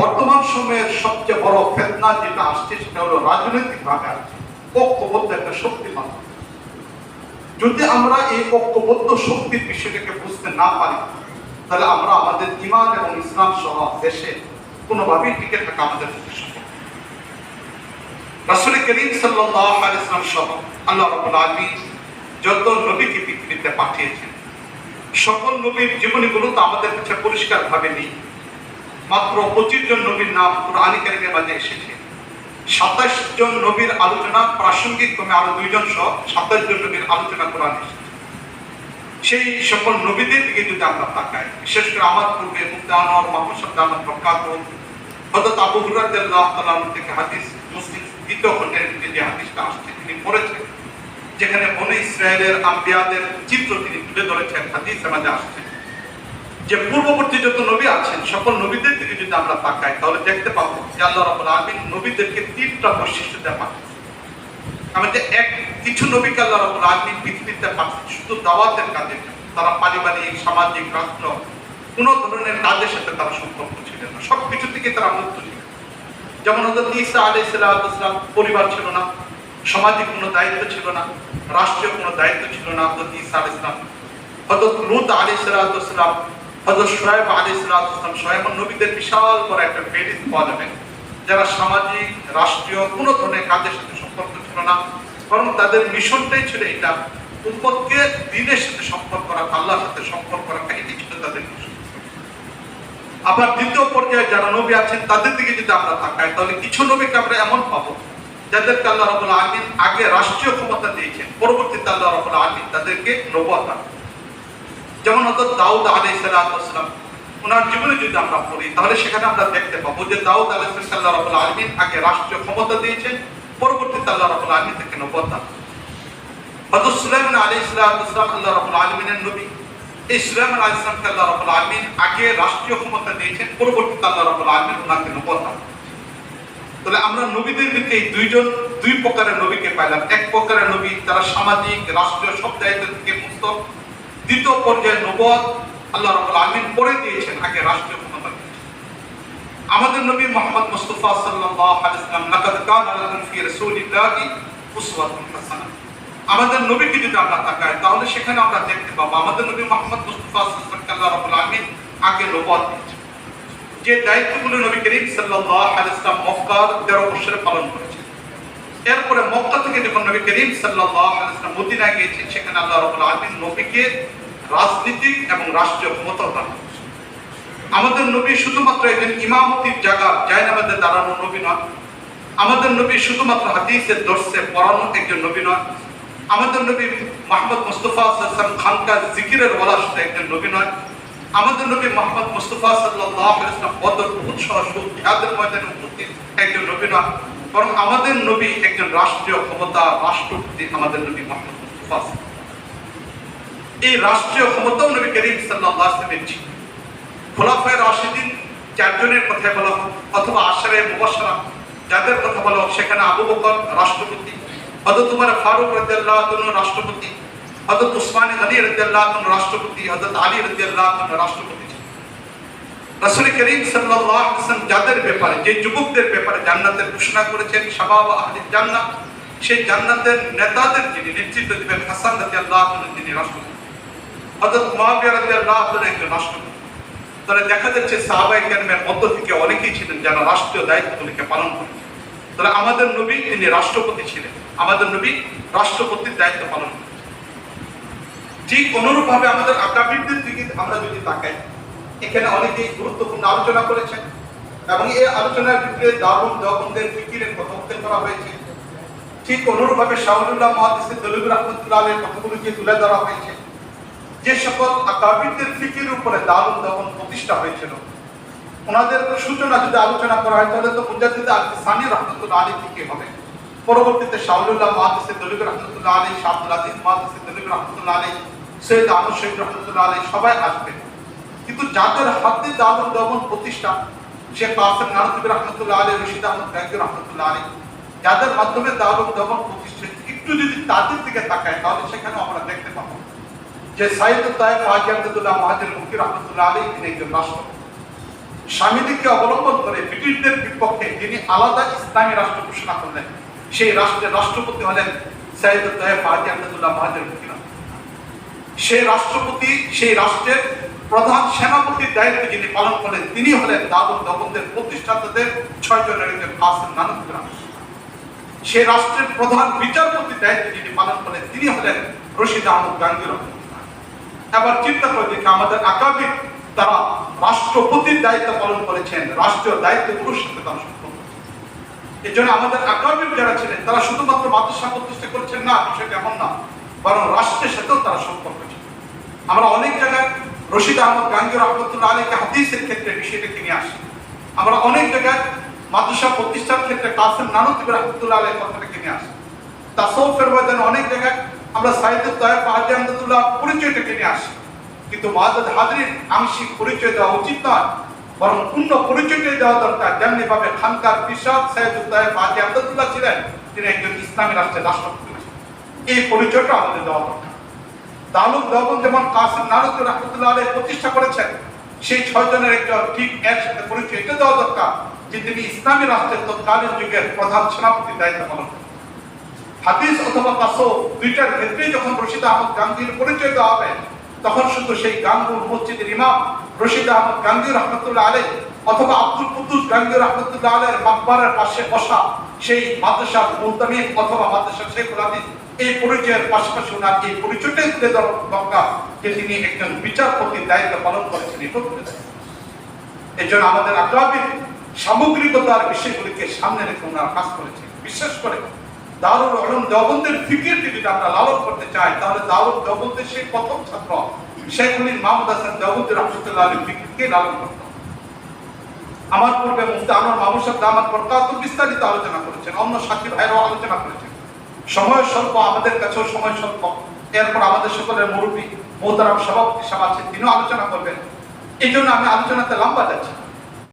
বর্তমান সময়ের সবচেয়ে বড় ফেতনা যেটা আসছে, সেটা হলো রাজনৈতিক ভাবে আসছে। ঐক্যবদ্ধ একটা শক্তি মাত্র যদি আমরা এই ঐক্যবদ্ধ শক্তির বিষয়টাকে বুঝতে না পারি, তাহলে আমরা আমাদের ইমান এবং ইসলাম সহ দেশে কোনোভাবেই টিকে থাকা আমাদের। রাসূল করিম সাল্লাল্লাহু আলাইহি ওয়াসাল্লাম সহ আল্লাহ রাব্বুল আলামিন যত নবীকে পৃথিবীতে পাঠিয়েছেন, সকল নবীর জীবনীগুলো তো আমাদের কাছে পরিষ্কার ভাবে নেই। মাত্র পঁচিশ জন নবীর নাম কোরআনী কারিমের মাঝে এসেছে। সাতাশ জন নবীর আলোচনা প্রাসঙ্গিক ক্রমে আরও দুইজন সহ সাতাশ জন নবীর আলোচনা কোরআন এসেছে। সেই সকল নবীদের দিকে যদি আমরা তাকাই, বিশেষ করে আমার পূর্বে আহমদ বরকাত আবু থেকে হাদিস, মুসলিম যে হাদিসটা আসছে, তিনি পড়েছেন। যেখানে বনে ইসরায়েলের আম্বিয়াদের চিত্র তিনি তুলে ধরেছেন হাদিসের মাঝে আসছে। যে পূর্ববর্তী যত নবী আছেন, সকল নবীদের দিকে যদি আমরা তাকাই, তাহলে দেখতে পাবো যে আল্লাহ রাব্বুল আলামিন নবীদেরকে তিনটা বৈশিষ্ট্য দেওয়া পাঠিয়েছেন আমাদের এক, কিছু নবীকে আল্লাহ রাব্বুল আলামিন পৃথিবীতে পাঠিয়েছেন শুধু দাওয়াতের কাজে তারা পারিবারিক, সামাজিক, রাষ্ট্র, কোনো ধরনের কাজের সাথে তারা সম্পর্ক ছিলেন না। সব কিছু থেকে তারা মুক্ত ছিলেন। যেমন হজরত ঈসা আলাইহিস সালাম পরিবার ছিল না, সামাজিক কোনো দায়িত্ব ছিল না, রাষ্ট্রীয় কোনো দায়িত্ব ছিল না হজরত ঈসা আলাইহিস সালাম। হজরত লুত আলাইহিস সালাম যারা সামাজিক, রাষ্ট্রীয়, কোনো ধরনের কাজের সাথে সম্পর্ক ছিল না, বরং তাদের মিশনটাই ছিল এটা, উম্মতকে দিনের সাথে সম্পর্ক রাখা আল্লাহর সাথে সম্পর্ক রাখা এটি ছিল তাদের মিশন। আবার দ্বিতীয় পর্যায়ে যারা নবী আছেন, তাদের দিকে যদি আমরা তাকাই, তাহলে কিছু নবীকে আমরা এমন পাবো, যাদেরকে আল্লাহ রাবুল আলমিন আগে রাষ্ট্রীয় ক্ষমতা দিয়েছেন, পরবর্তীতে আল্লাহ রাবুল আলমিন তাদেরকে নবতা যেমন হতো দাউদ আলাই সালাম, ওনার জীবনে যদি আমরা পড়ি, তাহলে সেখানে আমরা দেখতে পাবো যে দাউদ আলাই আল্লাহ রাবুল আলমিন আগে রাষ্ট্রীয় ক্ষমতা দিয়েছেন, পরবর্তীতে আল্লাহ রাবুল আলমিন তাকে নবতা হজরত সুলাইমান আলী ইসলাম আল্লাহ রাবুল আলমিনের নবী। এই সুলাইমান আলী ইসলামকে আল্লাহ রাবুল আলমিন আগে রাষ্ট্রীয় ক্ষমতা দিয়েছেন, পরবর্তীতে আল্লাহ রাবুল আলমিন ওনাকে নবতা তাহলে আমরা নবীদের ভিতরে এই দুইজন, দুই প্রকারের নবীকে পাইলাম। এক প্রকারের নবী, তারা সামাজিক, রাষ্ট্রীয় সব দায়িত্ব থেকে মুক্ত দ্বিতীয় পর্যায়ে নবদ আল্লাহ রাবুল আলমিন করে দিয়েছেন আগে রাষ্ট্রীয় ক্ষমতা আমাদের নবী মোহাম্মদ মুস্তাফা সাল্লাল্লাহু আলাইহি ওয়াসাল্লাম, লাকাদ কানা লাকুম ফি রাসূলিল্লাহি উসওয়াতুন হাসানাহ। আমাদের নবীকে যদি আমরা তাকাই, তাহলে সেখানে আমরা দেখতে পাবো আমাদের নবী মোহাম্মদ মুস্তাফা সাল্লাল্লাহু আলাইহি রাব্বুল আলামিন আগে নবুয়ত যে দায়িত্বগুলো নবী করিম সাল্লাল্লাহু আলাইহি ওয়াসাল্লাম মক্কার 13 বছরে পালন করেছেন। এরপরে মক্কা থেকে যখন নবী করিম ওয়াসাল্লাম মদিনায় গিয়েছেন, সেখানে আল্লাহ রাব্বুল আলামিন নবীকে রাজনীতিক এবং রাষ্ট্রীয় ক্ষমতা দান আমাদের নবী শুধুমাত্র একজন ইমামতির জায়গা, জায়নামাজে দাঁড়ানো নবী নয়। আমাদের নবী শুধুমাত্র হাদিসের দর্শে পড়ানো একজন নবী নয়। আমাদের নবী মোহাম্মদ মুস্তফা সাল্লাম খানকার জিকিরের ওয়ালা শুধু একজন নবী নয়। আমাদের নবী মোহাম্মদ মুস্তফা ওয়াসাল্লাম বদর, উহুদ সহ জিহাদের ময়দানে উপস্থিত একজন নবী নয়। বরং আমাদের নবী একজন রাষ্ট্রীয় ক্ষমতা রাষ্ট্রপতি আমাদের নবী এই রাষ্ট্রীয় ক্ষমতাও নবী করিম ওয়াসাল্লামের ছিল খোলাফায় রাশিদিন চারজনের কথা বলা হোক অথবা আশারে মুবাশশারা, যাদের কথা বলা হোক, সেখানে আবু বকর রাষ্ট্রপতি, হযরত উমর ফারুক রাদিয়াল্লাহু রাষ্ট্রপতি, হযরত উসমান গনি রাদিয়াল্লাহু রাষ্ট্রপতি, হযরত আলী রাদিয়াল্লাহু রাষ্ট্রপতি। রাসূল করিম সাল্লাল্লাহু ওয়াসাল্লাম যাদের ব্যাপারে, যে যুবকদের ব্যাপারে জান্নাতের ঘোষণা করেছেন, শাবাব আহলি জান্নাত, সেই জান্নাতের নেতাদের যিনি নেতৃত্ব দিবেন হাসান রাদিয়াল্লাহু তাআলা তিনি রাষ্ট্রপতি। হযরত মুয়াবিয়া রাদিয়াল্লাহু তাআলা একজন রাষ্ট্রপতি। তাহলে দেখা যাচ্ছে সাহাবাই কেরামের মধ্য থেকে অনেকেই ছিলেন যারা রাষ্ট্রীয় দায়িত্বগুলিকে পালন করেছেন। তাহলে আমাদের নবী তিনি রাষ্ট্রপতি ছিলেন। আমাদের নবী রাষ্ট্রপতির দায়িত্ব পালন করেছেন। ঠিক অনুরূপভাবে আমাদের আকাবিরদের দিকে আমরা যদি তাকাই এখানে অনেকেই গুরুত্বপূর্ণ আলোচনা করেছেন এবং এই আলোচনার ভিতরে দারুণ দেওবন্দের ফিকিরের কথা উল্লেখ করা হয়েছে। ঠিক অনুরূপভাবে শাহুল্লাহ মহাদিস দলিব রহমতুল্লাহ আলের কথাগুলিকে তুলে ধরা হয়েছে। যে সকল আকাবিরদের ফিকির উপরে দারুণ দেওবন প্রতিষ্ঠা হয়েছিল। ওনাদের সূচনা যদি আলোচনা করা হয়, তাহলে তো মুজাদ্দিদ সানি রহমতুল্লাহ আলী থেকে হবে। পরবর্তীতে শাহুল্লাহ মহাদিস দলিব রহমতুল্লাহ আলী শাহুল আজিজ মহাদিস দলিব রহমতুল্লাহ আলী, সৈয়দ আহমদ শহীদ রহমতুল্লাহ আলী সবাই আসবেন। কিন্তু যাদের হাতে দারুণ দেওবন প্রতিষ্ঠা শেখ কাসেম নারতুবি রহমতুল্লাহ আলী রশিদ আহমদ গায়কি রহমতুল্লাহ আলী যাদের মাধ্যমে দারুণ দেওবন প্রতিষ্ঠা, একটু যদি তাদের দিকে তাকায়, তাহলে সেখানে আমরা দেখতে পাবো যে সাইদ তাইফ হাজি মহাজির মুফতি রহমতুল্লাহ আলী তিনি একজন রাষ্ট্রপতি। স্বামীদিকে অবলম্বন করে ব্রিটিশদের বিপক্ষে তিনি আলাদা ইসলামী রাষ্ট্র ঘোষণা করলেন। সেই রাষ্ট্রের রাষ্ট্রপতি হলেন সাইদ তাহেব বাহাদি আহমদুল্লাহ মুকিনা সেই রাষ্ট্রপতি, সেই রাষ্ট্রের প্রধান সেনাপতির দায়িত্ব যিনি পালন করেন, তিনি হলেন দাদুর দবন্দের প্রতিষ্ঠাতাদের ছয় জনের একজন কাসেম নানকগ্রাম সে রাষ্ট্রের প্রধান বিচারপতির দায়িত্ব যিনি পালন করেন, তিনি হলেন রশিদ আহমদ গাঙ্গি রহমতুল্লাহ এবার চিন্তা করে দেখি আমাদের আকাবির তারা রাষ্ট্রপতির দায়িত্ব পালন করেছেন, রাষ্ট্রীয় দায়িত্বগুলোর সাথে তারা সম্পর্ক এই জন্য আমাদের আকাবির যারা ছিলেন, তারা শুধুমাত্র মাদ্রাসা প্রতিষ্ঠা করছেন না, বিষয়টা এমন না, বরং রাষ্ট্রের সাথেও তারা সম্পর্ক ছিল। আমরা অনেক জায়গায় রশিদ আহমদ গাঙ্গি রহমতুল্লাহ আলীকে হাদিসের ক্ষেত্রে বিষয়টাকে নিয়ে আসি। আমরা অনেক জায়গায় মাদ্রাসা প্রতিষ্ঠার ক্ষেত্রে কাসেম নানুদ্দিন রহমতুল্লাহ আলীর কথাটাকে নিয়ে আসি। তাসৌফের ময়দানে অনেক জায়গায় আমরা সাহিত্য তয়েব বাহাদি আহমদুল্লাহ পরিচয়টাকে নিয়ে আসি। কিন্তু মাহাদ হাজরিন আংশিক পরিচয় দেওয়া উচিত নয়, বরং পূর্ণ পরিচয়টাই দেওয়া দরকার। যেমনি ভাবে খানকার সাহেব তয়েব বাহাদি আহমদুল্লাহ ছিলেন, তিনি একজন ইসলামী রাষ্ট্রের রাষ্ট্রপতি। এই পরিচয়টা আমাদের দেওয়া দরকার। দালুক দেওবন যেমন কাসিম নারুদ রহমতুল্লাহ প্রতিষ্ঠা করেছেন, সেই ছয় জনের একজন ঠিক এর পরিচয় এটা দেওয়া দরকার যে তিনি ইসলামী রাষ্ট্রের তৎকালীন যুগের প্রধান সেনাপতির দায়িত্ব পালন হাদিস অথবা তাসো দুইটার ক্ষেত্রেই যখন রশিদ আহমদ গান্ধীর পরিচয় দেওয়া হবে তখন শুধু সেই গাঙ্গুর মসজিদের ইমাম রশিদ আহমদ গান্ধী রহমতুল্লাহ আলাই অথবা আব্দুল কুদ্দুস গান্ধী রহমতুল্লাহ আলের মাকবারের পাশে বসা সেই মাদ্রাসার মুলতামিম অথবা মাদ্রাসার শেখুল হাদিস এই পরিচয়ের পাশাপাশি ওনার এই পরিচয়টাই তুলে দরকার যে তিনি একজন বিচারপতির দায়িত্ব পালন করেছেন ধরা। এই জন্য আমাদের আগ্রাবীর সামগ্রিকতার বিষয়গুলিকে সামনে রেখে ওনারা কাজ করেছেন বিশেষ করে দারুল আলম দেওবন্দের ফিকিরকে যদি আমরা লালন করতে চাই, তাহলে দারুল দেওবন্দের সেই প্রথম ছাত্র শেখুল মাহমুদ হাসান দেওবন্দ রহমতুল্লাহ আলী ফিকিরকে লালন করতে। আমার পূর্বে মুফতি আমার মাহমুদ সাহেব দামাত বরকাতুল বিস্তারিত আলোচনা করেছেন, অন্য সাথী ভাইরাও আলোচনা করেছেন সময় স্বল্প, আমাদের কাছেও সময় স্বল্প এরপর আমাদের সকলের মুরব্বী, মোহতারাম সভাপতি সাহেব আছেন তিনিও আলোচনা করবেন এই জন্য আমি আলোচনাতে লম্বা যাচ্ছি।